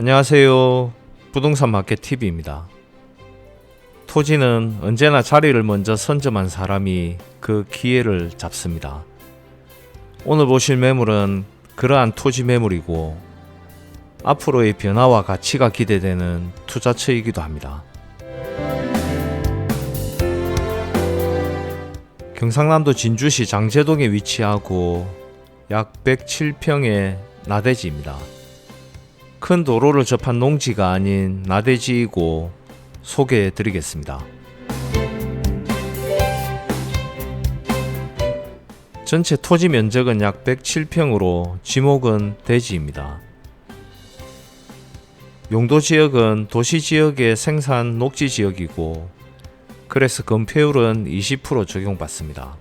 안녕하세요. 부동산 마켓 TV입니다. 토지는 언제나 자리를 먼저 선점한 사람이 그 기회를 잡습니다. 오늘 보실 매물은 그러한 토지 매물이고 앞으로의 변화와 가치가 기대되는 투자처이기도 합니다. 경상남도 진주시 장제동에 위치하고 약 107평의 나대지입니다. 큰 도로를 접한 농지가 아닌 나대지이고 소개해 드리겠습니다. 전체 토지 면적은 약 107평으로 지목은 대지입니다. 용도 지역은 도시 지역의 생산 녹지 지역이고 그래서 건폐율은 20% 적용받습니다.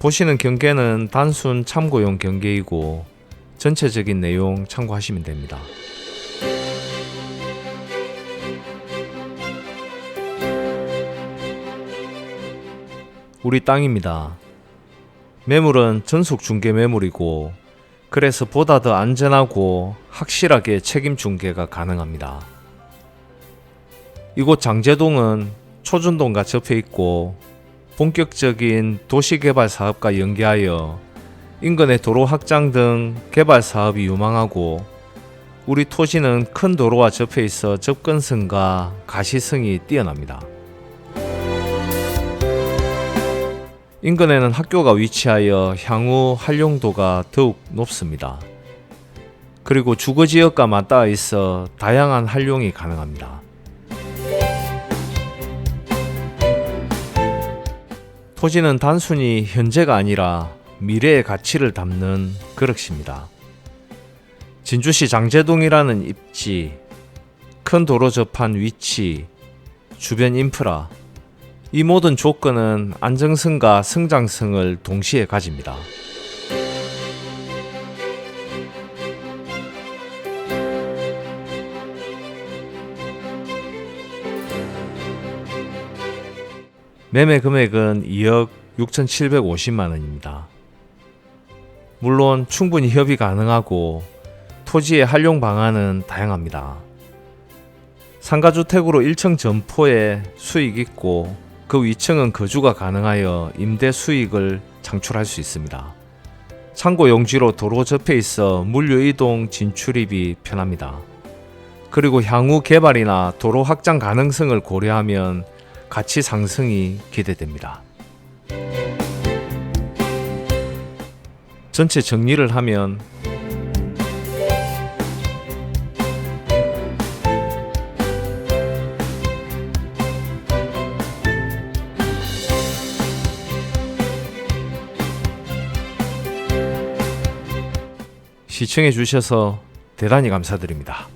보시는 경계는 단순 참고용 경계이고 전체적인 내용 참고하시면 됩니다. 우리 땅입니다. 매물은 전속 중개 매물이고 그래서 보다 더 안전하고 확실하게 책임 중개가 가능합니다. 이곳 장제동은 초준동과 접해 있고 본격적인 도시개발 사업과 연계하여 인근의 도로 확장 등 개발 사업이 유망하고 우리 토지는 큰 도로와 접해 있어 접근성과 가시성이 뛰어납니다. 인근에는 학교가 위치하여 향후 활용도가 더욱 높습니다. 그리고 주거 지역과 맞닿아 있어 다양한 활용이 가능합니다. 토지는 단순히 현재가 아니라 미래의 가치를 담는 그릇입니다. 진주시 장제동이라는 입지, 큰 도로 접한 위치, 주변 인프라, 이 모든 조건은 안정성과 성장성을 동시에 가집니다. 매매 금액은 2억 6,750만 원입니다. 물론 충분히 협의 가능하고 토지의 활용 방안은 다양합니다. 상가주택으로 1층 점포에 수익 있고 그 위층은 거주가 가능하여 임대 수익을 창출할 수 있습니다. 창고 용지로 도로 접해 있어 물류 이동 진출입이 편합니다. 그리고 향후 개발이나 도로 확장 가능성을 고려하면 가치 상승이 기대됩니다. 전체 정리를 하면 시청해 주셔서 대단히 감사드립니다.